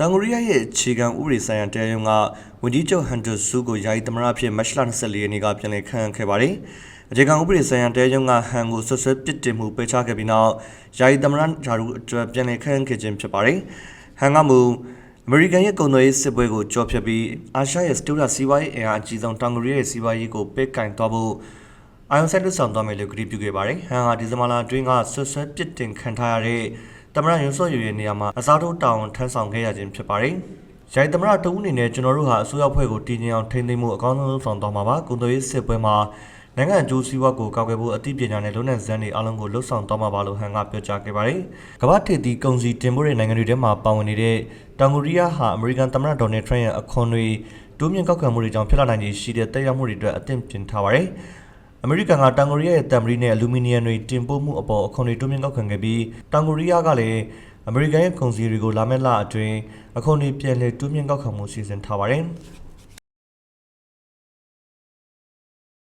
တောင်ကိုရီးယားရဲ့အခြေခံဥပဒေဆိုင်ရာတရားရုံးကဝန်ကြီးချုပ်ဟန်ဒိုဆူကိုယာယီသမ္မတအဖြစ်မတ်လ24ရက်နေ့ကပြန်လည်ခန့်အပ်ခဲ့ပါတယ်။အခြေခံဥပဒေဆိုင်ရာတရားရုံးကဟန်ကိုဆွဆွဲပစ်တင်မှုပယ်ချခဲ့ပြီးနောက်ယာယီသမ္မတဂျာရူအတွက်ပြန်လည်ခန့်အပ်ခဲ့ခြင်းဖြစ်ပါတယ်။ဟန်ကမူအမေရိကန်ရဲ့ကုန်သွယ်ရေးစစ်ပွဲကိုကြော်ဖြတ်ပြီးအာရှရဲ့စတူဒါစီးပွားရေးအင်အားအကြီးဆုံးတောင်ကိုရီးယားရဲ့စီးပွားရေးကိုပိတ်ကင်သွားဖို့အာယုံဆက်လက်ဆောင်သွားမယ်လို့ကြေညာပြုခဲ့ပါတယ်။ဟန်ဟာဒီဇင်ဘာလအတွင်းကဆွဆွဲပစ်တင်ခံထားရတဲ့ သမ္မတရုံးစော့ယူရဲ့နေရာမှာအစားထိုးတောင်းထမ်းဆောင်ခဲ့ရခြင်းဖြစ်ပါတယ်။ရိုင်သမ္မတတဦးအနေနဲ့ကျွန်တော်တို့ဟာအစိုးရဖွဲ့ကိုတည်ငြိမ်အောင်ထိန်းသိမ်းမှုအကောင်းဆုံးလုပ်ဆောင်သွားမှာပါ။ကုန်သွယ်ရေးစစ်ပွဲမှာနိုင်ငံအကျိုးစီးပွားကိုကောက်ွယ်ဖို့အသိပညာနဲ့လုံနိုင်စမ်းတွေအလုံးကိုလှုပ်ဆောင်သွားမှာပါလို့ဟန်ကပြောကြားခဲ့ပါတယ်။ကမ္ဘာထေတီကုန်စည်တင်ပို့တဲ့နိုင်ငံတွေထဲမှာပါဝင်နေတဲ့တောင်ကိုရီးယားဟာအမေရိကန်သမ္မတဒေါ်နယ်ထရန့်ရဲ့အခွန်တွေတိုးမြင့်ကောက်ခံမှုတွေကြောင့်ဖြစ်လာနိုင်ခြေရှိတဲ့တက်ရောက်မှုတွေအတွက်အသင့်ပြင်ထားပါတယ်။ အမေရိကန်ကတောင်ကိုရီးယားရဲ့တံမရီနဲ့အလူမီနီယံတွေတင်ပို့မှုအပေါ်အခွန်တွေတိုးမြင့်ကောက်ခံခဲ့ပြီးတောင်ကိုရီးယားကလည်းအမေရိကန်ရဲ့ကုန်စည်တွေကိုလာမယ့်လအတွင်းအခွန်တွေပြန်လည်တိုးမြင့်ကောက်ခံမှုစီစဉ်ထားပါတယ်။